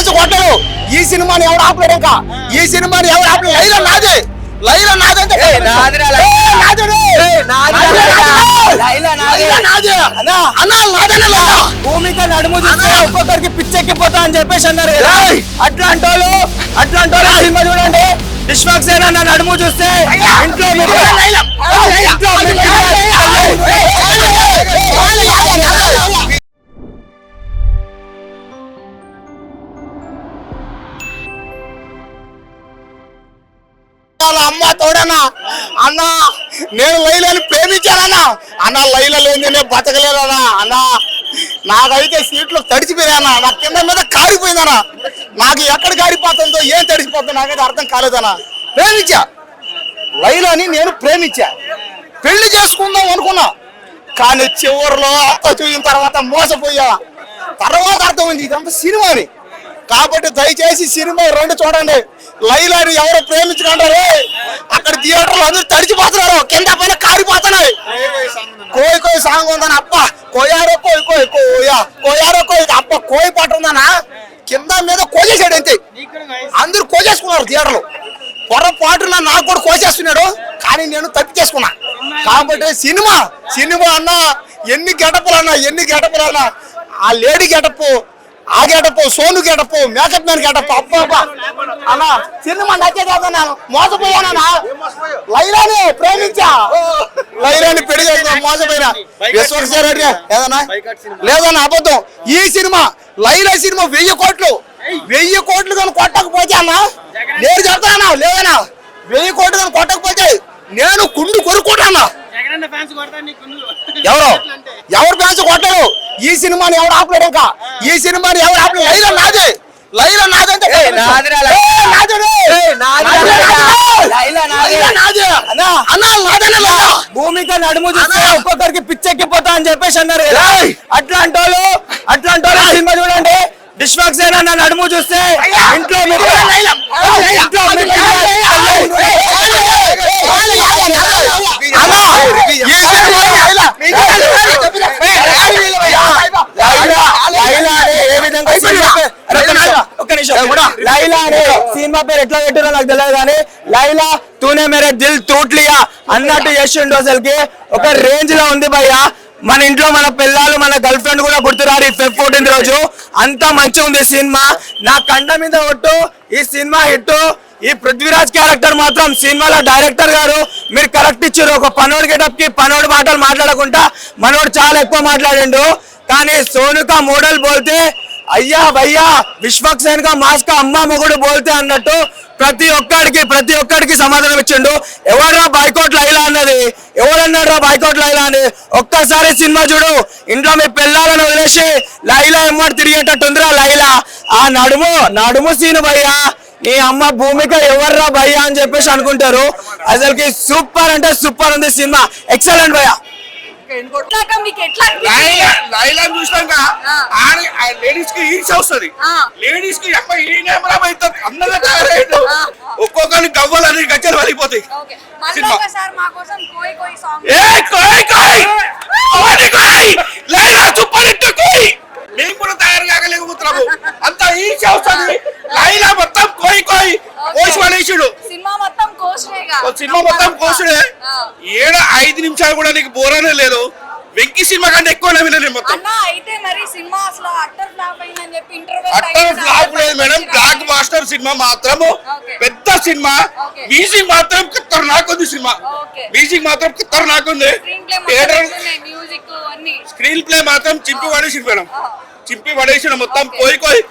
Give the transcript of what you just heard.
Fans కొట్టరు ఈ సినిమాని ఎవరు ఆపలేడు ఇంకా? ఈ సినిమాని ఎవరు ఆపలేదు లైలా నాదే. లైలా. నాదే. లైలా? భూమిక నడుము. ఒక్కొక్కరికి పిచ్చెక్కిపోతా అని చెప్పేసి అన్నారు కదా. ఏయ్. అట్లాంటి వాళ్ళు అట్లాంటి వాళ్ళు సినిమా చూడండి. విశ్వక్సేన నా నడుము చూస్తే ఇంట్లో అమ్మ తోడనా అన్న నేను లైలని ప్రేమించానన్నా. అన్న లైల లేని నేను బతకలేదన్నా. అన్న నాకైతే సీట్లు తడిచిపోయానా నా కింద మీద కారిపోయిందనా నాకు ఎక్కడ కారిపోతుందో ఏం తడిచిపోతుందో నాకైతే అర్థం కాలేదన్నా. ప్రేమించా. లైలని నేను ప్రేమించా. పెళ్ళి చేసుకుందాం అనుకున్నా. కానీ చివరిలో చూసిన తర్వాత మోసపోయా. తర్వాత అర్థమైంది ఇదంతా సినిమాని. కాబట్టి దయచేసి సినిమా రెండు చూడండి. లైలాని ఎవరో ప్రేమించుకుంటారు? అక్కడ థియేటర్లు అందరూ తడిచిపోతున్నారు కింద పైన కారిపోతున్నాయి. కోయి కోయి సాంగ్ ఉందని అప్ప కోయారో కోయి కోయి కోయా కోయారో కోయి అప్ప కోయి పాట ఉందనా కింద మీద కోసేసాడు అంతే. అందరూ కోసేసుకున్నారు థియేటర్లు. పొరపాటున నాకు కూడా కోసేస్తున్నాడు కానీ నేను తప్పించేసుకున్నా కాబట్టి సినిమా సినిమా అన్న ఎన్ని గెటపులు అన్నా ఎన్ని గెటపులు అన్నా ఆ లేడీ గెటప్పు ఆ getup Sonu getup makeup man getup అబ్బా అన్న సినిమా నచ్చేదా మోసపోయానా లైలాని ప్రేమించా. లైలాని చేసుకున్నా మోసపోయినా. విశ్వక్సేరెడ్డి ఏదన్నా? లేదన్నా అబద్ధం. ఈ సినిమా లైలా సినిమా వెయ్యి కోట్లు. వెయ్యి కోట్లు కానీ కొట్టకపోతే అన్న నేను చెప్తానా లేదన్నా. వెయ్యి కోట్లు కానీ కొట్టకపోతే నేను కుండు కొరుకుంటానా ఎవరు? ఎవరు ఫ్యాన్స్ కొట్టరు? ఈ సినిమాని ఎవరు ఆపలేడు ఇంకా? ఈ సినిమాని ఎవరు ఆపలేదు లైలా నాదే. లైలా. నాదే. భూమిక నడుము చూస్తే. ఒక్కొక్కరికి పిచ్చెక్కిపోతా అని చెప్పేసి అన్నారు. అట్లాంటి వాళ్ళు అట్లాంటి వాళ్ళు సినిమా చూడండి. విశ్వక్సేన నా నడుము చూస్తే ఇంట్లో. ఇంట్లో మీరు అన్నా, ఈ సినిమాని లైలా. లైలా లైలా అనే ఏ విధంగా సినిమా పేరు- ఒక్క నిమిషం, ఒక్క నిమిషం. లైలా అనే సినిమా పేరు ఎట్లా పెట్టారో నాకు తెలియదు కానీ లైలా తూనే మేరే దిల్ తోట్లియా అన్నట్టు చేసిండు అసలుకి. ఒక రేంజ్లో ఉంది భయ్య. మన ఇంట్లో మన పిల్లలు మన గర్ల్ ఫ్రెండ్ కూడా గుర్తురారు ఈ ఫెబ్ ఫోర్టీన్త్ రోజు. అంత మంచిగా ఉంది సినిమా. నా కండ మీద ఒట్టు ఈ సినిమా హిట్ ఈ పృథ్వీరాజ్ క్యారెక్టర్ మాత్రం సినిమాలో డైరెక్టర్ గారు. మీరు కరెక్ట్ ఇచ్చారు. ఒక పనోడు గెటప్కి పనోడు మాటలు మాట్లాడకుండా మనోడు చాలా ఎక్కువ మాట్లాడిండు. కానీ సోనుక మోడల్ బోల్తే అయ్యా భయ్యా విశ్వక్సేన్గా మాస్క అమ్మ మొగుడు బోల్తే అన్నట్టు ప్రతి ఒక్కడికి ప్రతి ఒక్కడికి సమాధానం ఇచ్చిండు. ఎవడరా బైకోట్ లైలా అన్నది? ఎవడన్నాడు రా బైకోట్ లైలా అని? ఒక్కసారి సినిమా చూడు. ఇంట్లో మీ పిల్లలను వదిలేసి లైలా ఎమ్మడి తిరిగేటట్టుందిరా లైలా. ఆ నడుము నడుము సీను భయ్యా. నీ అమ్మ భూమిక ఎవర్రా భయ్యా అని చెప్పేసి అనుకుంటారు. అసలుకి సూపర్ అంటే సూపర్ ఉంది సినిమా. ఎక్సలెంట్ భయ్యా. ఎట్లాగా మీకు ఎట్లా లైలా లైలా చూసినాక లేడీస్కి ఈడ్స్ వస్తుంది. ఆ. లేడీస్కి ఎప్ప ఈ అందంగా తయారయ్యాడు ఆ. ఒక్కొక్కరిని గవ్వలు గచ్చలు వలిపోతాయి ఓకే. మళ్ళీ సినిమా. ఒకసారి మా కోసం కోయి కోయి సాంగ్ ఏ కోయ్ కోయ్! కోయ్ కోయ్! లైలా సూపర్ హిట్ కోయ్! మేము కూడా తయారు కాగలేకపోతున్నాము అంత ఈడ్స్ వస్తుంది. లైలా మొత్తం కోయ్ కోయ్. కోసి పడేసాడు సినిమా మొత్తం కోసినేగా ఓ సినిమా మొత్తం కోసుడే. ఏడ ఐదు నిమిషాలు కూడా నీకు బోరానే లేదు. వెంకీ సినిమా కంటే ఎక్కువ వినలేదు మొత్తం. అన్న అయితే మరి సినిమా అసలు అట్టర్ ఫ్లాప్ అయిందని చెప్పి ఇంటర్వ్యూ అట్టర్ ఫ్లాప్ లేదు మేడం. బ్లాక్ మాస్టర్ సినిమా మాత్రము. పెద్ద సినిమా. మ్యూజిక్ మాత్రం ఖతర్నాక్ ఉంది సినిమా. మ్యూజిక్ మాత్రం ఖతర్నాక్ ఉంది. Screenplay theatre screenplay మాత్రం చింపి పడేసింది మేడం. చింపి పడేసిన మొత్తం. పోయి పోయి.